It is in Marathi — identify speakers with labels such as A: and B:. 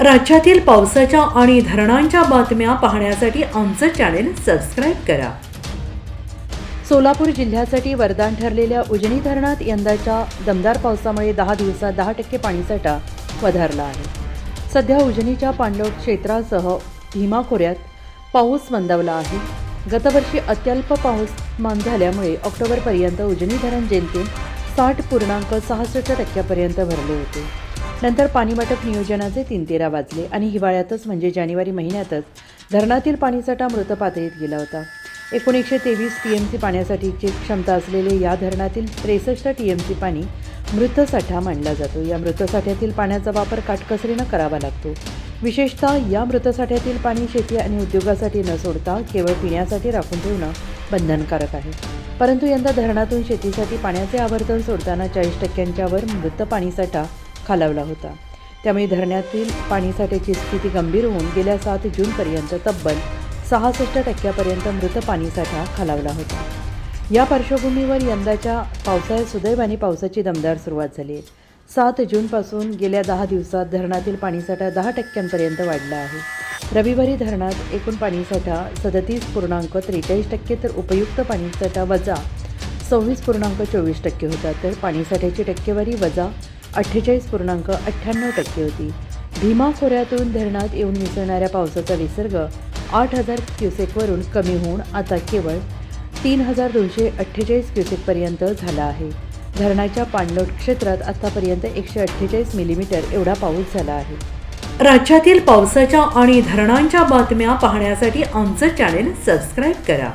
A: राज्यातील पावसाच्या आणि धरणांच्या बातम्या पाहण्यासाठी आमचं चॅनेल सबस्क्राईब करा.
B: सोलापूर जिल्ह्यासाठी वरदान ठरलेल्या उजनी धरणात यंदाच्या दमदार पावसामुळे दहा दिवसात दहा टक्के पाणीसाठा वधारला आहे. सध्या उजनीच्या पाणलोट क्षेत्रासह भीमा खोऱ्यात पाऊस मंदावला आहे. गतवर्षी अत्यल्प पाऊसमान झाल्यामुळे ऑक्टोबरपर्यंत उजनी धरण जेमतेम साठ पूर्णांक सहासष्ट टक्क्यापर्यंत भरले होते. नंतर पाणी वाटप नियोजनाचे तीन तेरा वाजले आणि हिवाळ्यातच म्हणजे जानेवारी महिन्यातच धरणातील पाणीसाठा मृत पातळीत गेला होता. एकोणीसशे तेवीस टी एम सी पाण्यासाठीची क्षमता असलेले या धरणातील त्रेसष्ट टी एम सी पाणी मृतसाठा मांडला मानला जातो. या मृतसाठ्यातील पाण्याचा वापर काटकसरीनं करावा लागतो. विशेषतः या मृतसाठ्यातील पाणी शेती आणि उद्योगासाठी न सोडता केवळ पिण्यासाठी राखून ठेवणं बंधनकारक आहे. परंतु यंदा धरणातून शेतीसाठी पाण्याचे आवर्तन सोडताना चाळीस टक्क्यांच्यावर मृत पाणीसाठा खालावला होता. त्यामुळे धरणातील पाणीसाठ्याची स्थिती गंभीर होऊन गेल्या सात जूनपर्यंत तब्बल सहासष्ट टक्क्यापर्यंत मृत पाणीसाठा खालावला होता. या पार्श्वभूमीवर यंदाच्या पावसाळ्यात सुदैवाने पावसाची दमदार सुरुवात झाली आहे. सात जूनपासून गेल्या दहा दिवसात धरणातील पाणीसाठा दहा टक्क्यांपर्यंत वाढला आहे. रविवारी धरणात एकूण पाणीसाठा सदतीस पूर्णांक त्रेचाळीस टक्के तर उपयुक्त पाणीसाठा वजा सव्वीस पूर्णांक चोवीस टक्के होता. तर पाणीसाठ्याची टक्केवारी वजा अठ्ठेचाळीस पूर्णांक अठ्ठ्याण्णव टक्के होती. भीमा खोऱ्यातून धरणात येऊन मिसळणाऱ्या पावसाचा विसर्ग आठ हजार क्युसेकवरून कमी होऊन आता केवळ तीन हजार दोनशे अठ्ठेचाळीस क्युसेकपर्यंत झाला आहे. धरणाच्या पाणलोट क्षेत्रात आतापर्यंत एकशे अठ्ठेचाळीस मिलीमीटर एवढा पाऊस झाला आहे.
A: राज्यातील पावसाच्या आणि धरणांच्या बातम्या पाहण्यासाठी आमचं चॅनेल सबस्क्राईब करा.